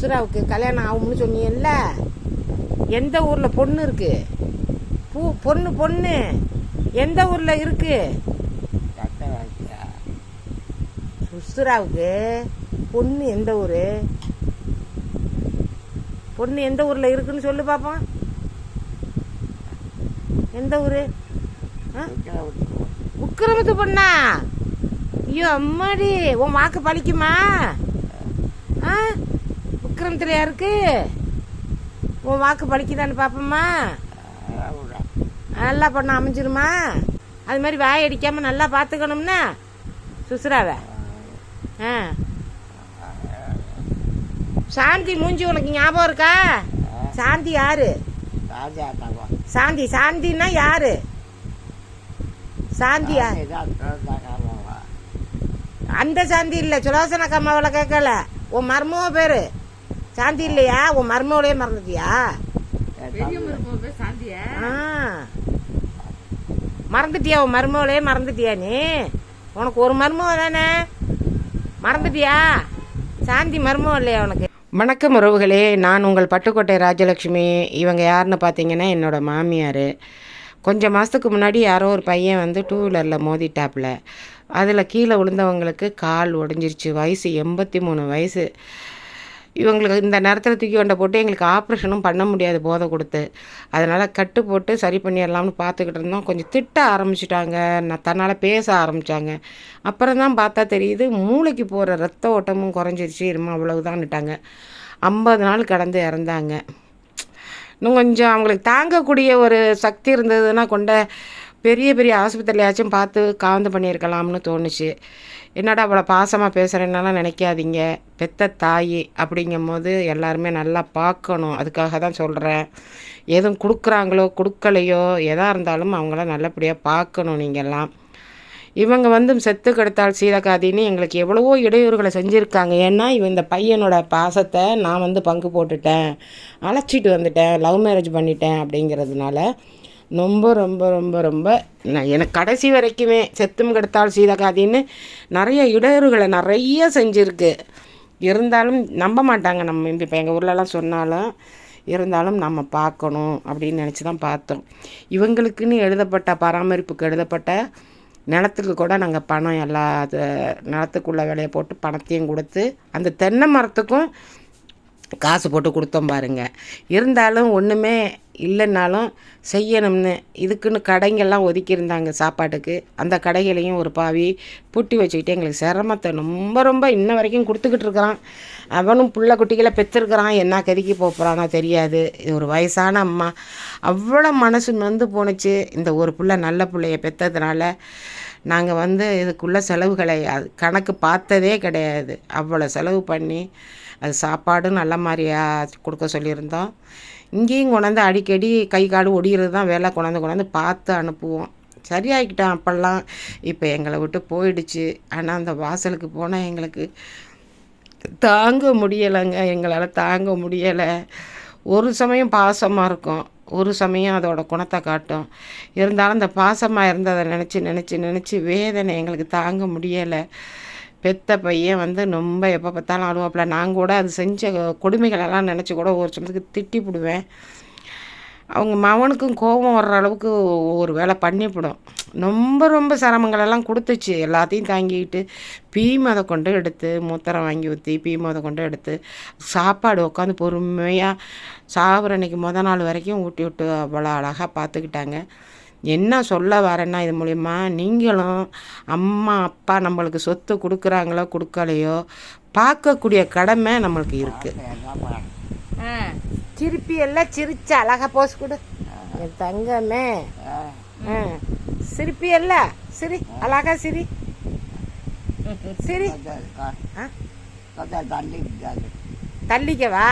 சுசுராவுக்கு கல்யாணம் ஆகும்னு சொன்னீங்கல்ல? எந்த ஊர்ல பொண்ணு இருக்கு? பூ பொண்ணு பொண்ணு. எந்த ஊர்ல இருக்கு? சுசுராவுக்கு பொண்ணு எந்த ஊரு? பொண்ணு எந்த ஊர்ல இருக்குன்னு சொல்லு பாப்போம். எந்த ஊரு? உக்கிரமத்து பொண்ணா? ஐயோ அம்மாடி. உன் வாக்கு பழிக்குமா? ஆ? உக்கிரமத்துல யாருக்கு உன் வாக்கு பழிக்குதான்னு பார்ப்போம்மா நல்லா பொண்ணு அமைஞ்சிருமா? அது மாதிரி வாய் அடிக்காம நல்லா பார்த்துக்கணும்னா சுசுராவை. ஆ. சாந்தி மூஞ்சி உனக்கு ஞாபகம் இருக்கா? சாந்தி யாரு? சாந்தி சாந்தின்னா யாரு? சாந்தி அந்த சாந்தி இல்லை சுலோசன கம்மாவில் கேட்கல உன் மர்மோ பேரு? சாந்தி இல்லையா? உன் மர்மவளையே மறந்துட்டியா? ஆ. மறந்துட்டியா? உன் மருமவளையே மறந்துட்டியா நீ? உனக்கு ஒரு மருமவ தானே? மறந்துட்டியா? சாந்தி மருமவ இல்லையா உனக்கு? வணக்கம் உறவுகளே. நான் உங்கள் பட்டுக்கோட்டை ராஜலட்சுமி. இவங்க யாருன்னு பார்த்தீங்கன்னா என்னோட மாமியார். கொஞ்சம் மாதத்துக்கு முன்னாடி யாரோ ஒரு பையன் வந்து டூ வீலரில் மோதிட்டாப்புல. அதில் கீழே விழுந்தவங்களுக்கு கால் உடஞ்சிருச்சு வயசு எண்பத்தி மூணு வயசு. இவங்களுக்கு இந்த நேரத்தில் தூக்கி கொண்ட போட்டு எங்களுக்கு ஆப்ரேஷனும் பண்ண முடியாது போதை கொடுத்து. அதனால் கட்டு போட்டு சரி பண்ணிடலாம்னு பார்த்துக்கிட்டு இருந்தோம். கொஞ்சம் திட்ட ஆரம்பிச்சிட்டாங்க. நான் தன்னால் பேச ஆரம்பித்தாங்க அப்புறம் தான் பார்த்தா தெரியுது மூளைக்கு போகிற ரத்த ஓட்டமும் குறைஞ்சிருச்சு. இருமா அவ்வளவுதான்ட்டாங்க ஐம்பது நாள் கடந்து இறந்தாங்க. இன்னும் கொஞ்சம் அவங்களுக்கு தாங்கக்கூடிய ஒரு சக்தி இருந்ததுன்னா கொண்ட பெரிய பெரிய ஆஸ்பத்திரியாச்சும் பார்த்து காவந்து பண்ணியிருக்கலாம்னு தோணுச்சு. என்னடா அவ்வளோ பாசமாக பேசுகிறேன்னாலாம் நினைக்காதீங்க. பெத்த தாய் அப்படிங்கும் போது எல்லாருமே நல்லா பார்க்கணும். அதுக்காக தான் சொல்கிறேன் எதுவும் கொடுக்குறாங்களோ கொடுக்கலையோ எதாக இருந்தாலும் அவங்கள நல்லபடியாக பார்க்கணும் நீங்கள்லாம் இவங்க வந்து செத்து கெடுத்தால் சீதக்காதின்னு எங்களுக்கு எவ்வளவோ இடையூறுகளை செஞ்சுருக்காங்க. ஏன்னா இவன் இந்த பையனோட பாசத்தை நான் வந்து பங்கு போட்டுட்டேன். அழைச்சிட்டு வந்துட்டேன். லவ் மேரேஜ் பண்ணிட்டேன் அப்படிங்கிறதுனால ரொம்ப ரொம்ப ரொம்ப ரொம்ப நான் எனக்கு கடைசி வரைக்குமே செத்தும் கெடுத்தால் சீதகாதின்னு நிறைய இடையூறுகளை நிறைய செஞ்சுருக்கு. இருந்தாலும் நம்ப மாட்டாங்க நம்ம இப்போ எங்கள் ஊர்லலாம் சொன்னாலும் இருந்தாலும் நம்ம பார்க்கணும் அப்படின்னு நினச்சி தான் பார்த்தோம். இவங்களுக்குன்னு எழுதப்பட்ட பராமரிப்புக்கு எழுதப்பட்ட நிலத்துக்கு கூட நாங்கள் பணம் எல்லா அது நிலத்துக்குள்ள விலையை போட்டு பணத்தையும் கொடுத்து அந்த தென்னை மரத்துக்கும் காசு போட்டு கொடுத்தோம் பாருங்கள் இருந்தாலும் ஒன்றுமே இல்லைன்னாலும் செய்யணும்னு இதுக்குன்னு கடைங்கள்லாம் ஒதுக்கியிருந்தாங்க சாப்பாட்டுக்கு. அந்த கடைகளையும் ஒரு பாவி பூட்டி வச்சுக்கிட்டு எங்களுக்கு சிரமத்தை ரொம்ப ரொம்ப இன்ன வரைக்கும் கொடுத்துக்கிட்டு இருக்கிறான். அவனும் புள்ள குட்டிகளை பெற்றுருக்கிறான் என்ன கதிக்கு போகிறானோ தெரியாது. இது ஒரு வயசான அம்மா. அவ்வளோ மனசு நொந்து போணுச்சு. இந்த ஒரு புள்ள நல்ல பிள்ளைய பெற்றதுனால நாங்கள் வந்து இதுக்குள்ள செலவுகளை அது கணக்கு பார்த்ததே கிடையாது. அவ்வளோ செலவு பண்ணி அது சாப்பாடும் நல்ல மாதிரியா கொடுக்க சொல்லியிருந்தோம். இங்கேயும் கொண்டாந்து அடிக்கடி கை காடு ஒடிகிறது தான் வேலை. கொண்டாந்து கொண்டாந்து பார்த்து அனுப்புவோம். சரியாகிக்கிட்டான் அப்போல்லாம். இப்போ எங்களை விட்டு போயிடுச்சு. ஆனால் அந்த வாசலுக்கு போனால் எங்களுக்கு தாங்க முடியலைங்க. எங்களால் தாங்க முடியலை. ஒரு சமயம் பாசமாக இருக்கும். ஒரு சமயம் அதோட குணத்தை காட்டும். இருந்தாலும் அந்த பாசமாக இருந்ததை நினச்சி நினச்சி நினச்சி வேதனை எங்களுக்கு தாங்க முடியலை. பெத்த பையன் வந்து ரொம்ப எப்போ பார்த்தாலும் அழுவாப்புல நான் கூட அது செஞ்ச கொடுமைகளெல்லாம் நினச்சி கூட ஒரு சமயத்துக்கு திட்டி விடுவேன் அவங்க மகனுக்கும் கோபம் வர்ற அளவுக்கு ஒரு வேலை பண்ணிவிடும் ரொம்ப ரொம்ப சிரமங்களெல்லாம் கொடுத்துச்சு. எல்லாத்தையும் தாங்கிக்கிட்டு பீ மதை கொண்டு எடுத்து மூத்திரம் வாங்கி ஊற்றி பீ மதை கொண்டு எடுத்து சாப்பாடு உட்காந்து பொறுமையாக சாப்பிட்ற அன்னைக்கு முத நாள் வரைக்கும் ஊட்டி விட்டு அவ்வளோ அழகாக பார்த்துக்கிட்டாங்க. என்ன சொல்ல வரேன்னா இது மூலிமா நீங்களும் அம்மா அப்பா நம்மளுக்கு சொத்து கொடுக்குறாங்களோ கொடுக்கலையோ பார்க்கக்கூடிய கடமை நம்மளுக்கு இருக்குது சிரிப்பி எல்லாம் சிரிச்சு அழகா போஸ் கொடு. என் தங்கமே. சிரிப்பி இல்ல சிரி. அழகா சிரி. சிரி. தள்ளிக்கவா?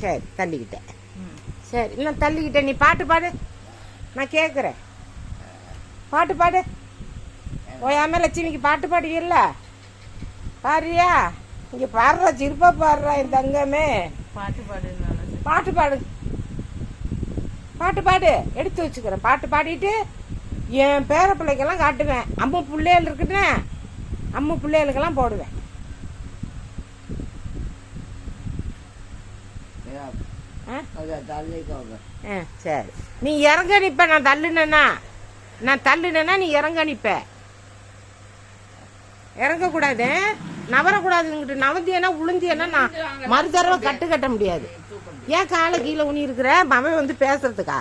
சரி தள்ளிக்கிட்டேன். சரி இன்னும் தள்ளிக்கிட்டேன். நீ பாட்டு பாடு. நான் கேட்குறேன் பாட்டு பாடு. ஓயாம லட்சுமிக்கு பாட்டு பாடுவீல்ல? பாடுறியா? இங்க பாடுறா சிரிப்பா பாடுறா என் தங்கமே. பாட்டு பாடுனால பாட்டு பாடு. பாட்டு பாடு. எடுத்து வச்சுக்கிறேன். பாட்டு பாடிட்டு என் பேர பிள்ளைக்கெல்லாம் காட்டுவேன். அம்மா பிள்ளைகள் இருக்குன்னு அம்மா பிள்ளைகளுக்கெல்லாம் போடுவேன். ஆ? கொஞ்சம் தள்ளிக்கோங்க. ஆ சரி. நீ இறங்க நிப்ப நான் தள்ளுனேன்னா. நான் தள்ளுனேன்னா நீ இறங்க நிப்ப. இறங்கக்கூடாது. நவரக்கூடாதுங்கிட்டு நவந்தியனா உளுந்தியனா நான் மறு தடவை கட்டு கட்ட முடியாது. ஏன் காலை கீழே ஊனி இருக்கிற? அவன் வந்து பேசுறதுக்கா?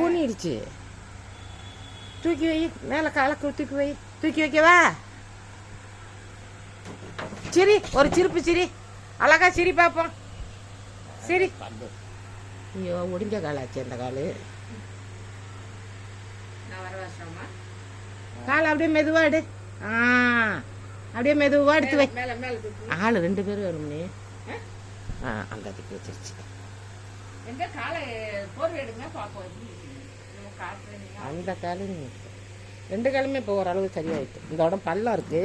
ஊனிடுச்சு. தூக்கி வை மேலே காலை தூக்கி வை தூக்கி வைக்கவா? சிரி ஒரு சிரிப்பு சிரி. அழகா சிரி பார்ப்போம் சிரி. ஐயோ ஒடிஞ்ச காலாச்சு அந்த காலு. காலை அப்படியே மெதுவா எடு. ஆ அப்படியே மெதுவா எடுத்து வை. ஆள் ரெண்டு பேரும் வரும்னே. ஆ? அந்த அதுக்கு வச்சிருச்சு. அந்த காலும் ரெண்டு காலுமே இப்போ ஓரளவு சரியாயிட்டு. இந்த இடம் பள்ளம் இருக்கு.